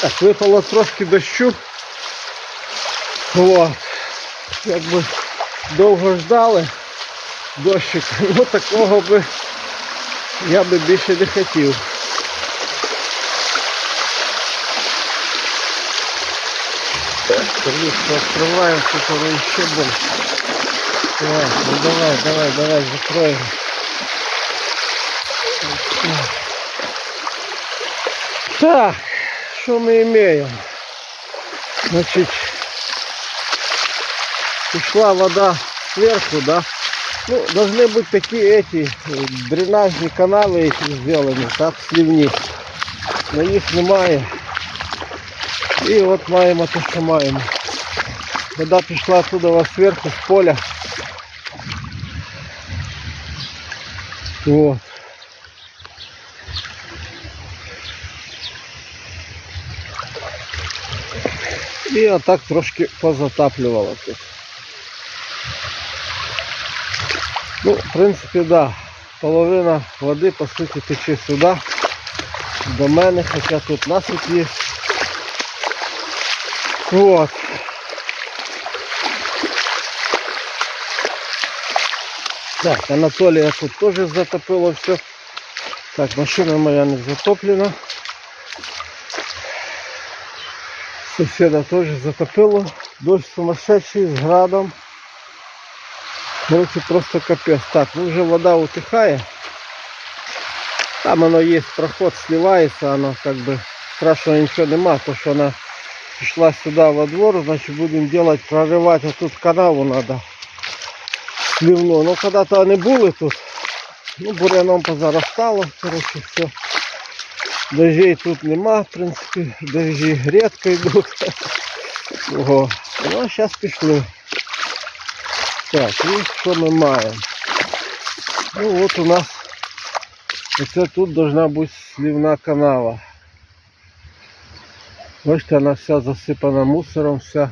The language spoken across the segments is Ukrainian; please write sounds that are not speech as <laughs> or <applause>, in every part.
Так, випало трошки дощу. От. Якби довго ждали дощик, <laughs> ну такого би я би більше не хотів. Так, открываем, тут еще больше. Так, ну давай, давай, давай, закроем. Так, что мы имеем? Значит, ушла вода сверху, да? Ну, должны быть такие эти э, дренажные каналы эти сделаны, так, сливни. Но їх немає. І от маємо те, що маємо. Вода пішла оттуда зверху з поля. Вот. І отак трошки позатаплювало тут. Ну, в принципі, да. Половина води, по суті, тече сюди, до мене, хоча тут насип є. Вот. Так, Анатолія тут теж затопило все. Так, машина моя не затоплена. Сусіда теж затопило. Дощ сумасшедший з градом. Короче, просто капець. Так, ну вже вода утихає. Там оно є проход, сливається, оно как бы страшного нічого нема, то що вона пришла сюда во двор, значит будем делать, прорывать, а тут канаву надо сливну. Ну когда-то они были тут, ну буряном позарастало, короче, все. Дождей тут нема, в принципе, дожди редко идут. Ого. Ну а сейчас пішли. Так, і що ми маємо? Ну от у нас оце тут должна бути сливна канава. Бачите, вона вся засипана мусором, вся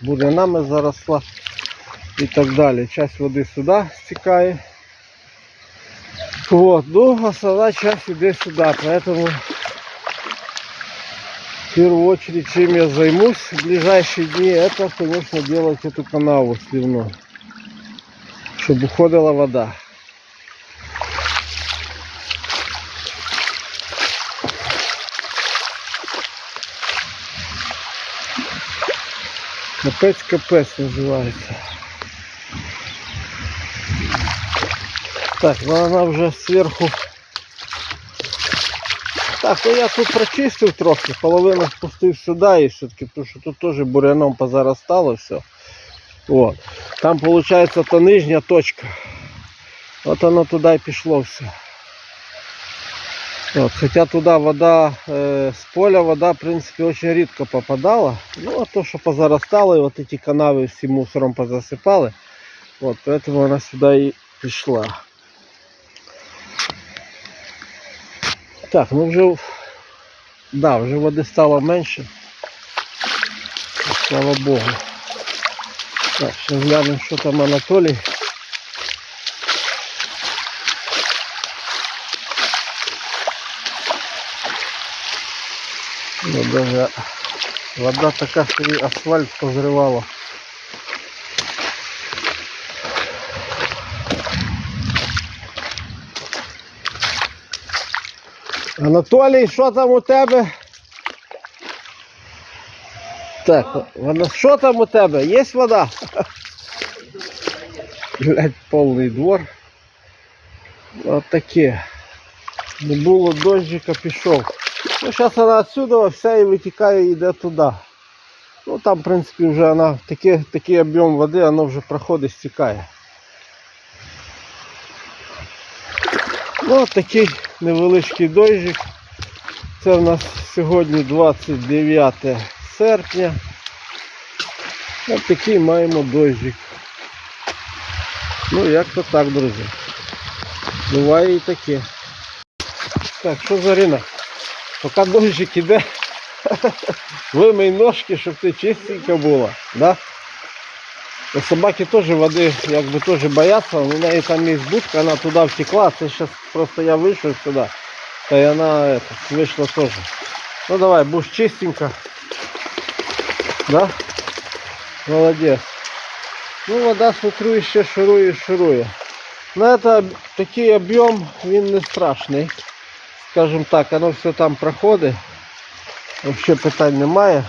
бурянами заросла і так далі. Часть води сюди стікає. Вот, ну, основная часть іде сюди, поэтому в первую очередь, чем я займусь в ближайшие дни, это, конечно, делать эту канаву сливную, чтобы уходила вода. Капець капець Так, ну вона вже зверху. Так, ну я тут прочистив трохи, половину спустив сюди і все-таки, тому що тут теж буряном позаростало все. Вот. Там виходить та нижня точка. От воно туди і пішло все. Вот, хотя туда вода э, с поля вода в принципе очень редко попадала. Ну а то, что позарастало, и вот эти канавы всем мусором позасыпали. Вот, поэтому она сюда и пришла. Так, ну вже да, вже води стало менше. Слава Богу. Так, сейчас глянем, що там Анатолій. Ну, даже вода така, що і асфальт позривала. Анатолій, що там у тебе? Так, вона, що там у тебе? Є вода? Блять, повний двор. От таке. Не було дощика, пішов. Ну, зараз вона отсюда вся і витікає і йде туди. Ну там, в принципі, вже вона такий, такий об'єм води, воно вже проходить, стікає. Ну, такий невеличкий дощик. Це в нас сьогодні 29 серпня. Ось такий маємо дощик. Ну як то так, друзі. Буває і таке. Так, що ринок? Поки дощик іде, <laughs> вимий ножки, щоб ти чистенько було. Да? У собаки теж води якби теж бояться, у неї там є будка, вона туди втекла, це зараз просто я вийшов сюди, та й вона это, вийшла теж. Ну давай, будешь чистенько. Да? Молодец. Ну, вода, смотрю, ще ширує, ширує. Ну, это такий об'єм, він не страшний. Скажем так, оно все там проходить. Вообще питань немає.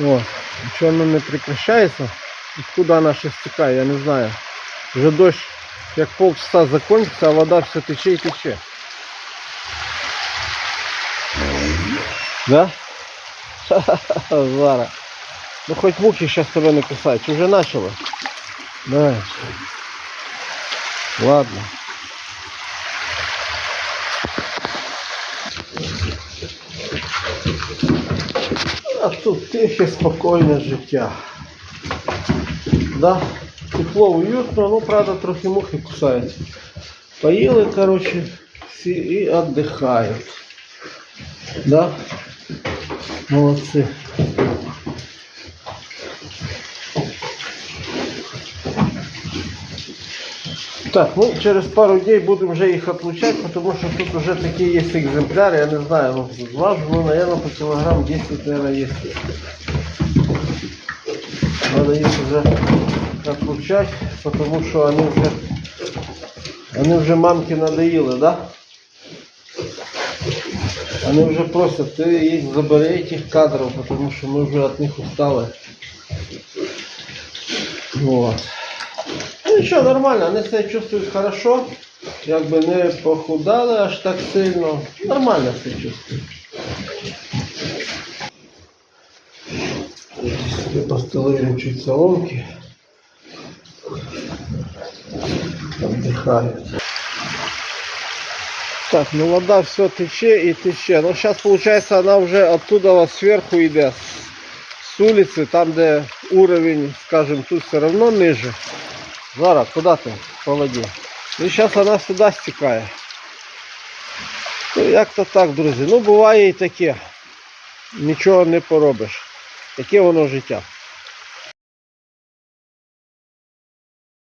О, нічого воно не прекращається. Откуда вона ще стікає, я не знаю. Вже дощ як полчаса закончиться, а вода все тече і тече. Да? <laughs> Зараз. Ну хоч мухи зараз тебе. Чи вже почали? Давай. Ладно. А тут тихе, спокійне життя. Да? Тепло, уютно, ну правда трохи мухи кусаються. Поїли, короче, всі і віддихають. Да? Молодці. Так, ну через пару дней будем вже їх отлучать, потому что тут уже такие есть экземпляры, я не знаю, ну, важно, ну, наверное, по килограмм 10, наверное, есть. Надо их уже отлучать, потому что они уже, они уже мамки надоели, да? Они уже просят, ты их забери этих кадров, потому что мы уже от них устали. Вот. Ну нічого, нормально, вони себе чувствують хорошо. Якби не похудали аж так сильно. Нормально себе чувствують. Собі постелили чуть соломки. Отдыхают. Так, ну вода все тече и тече. Ну сейчас получается она уже оттуда вот сверху идет. С улицы, там где уровень, скажем, тут все равно ниже. Зараз, куди ти по воді? І зараз вона сюди стікає. Ну, як то так, друзі. Ну, буває і таке. Нічого не поробиш. Таке воно життя.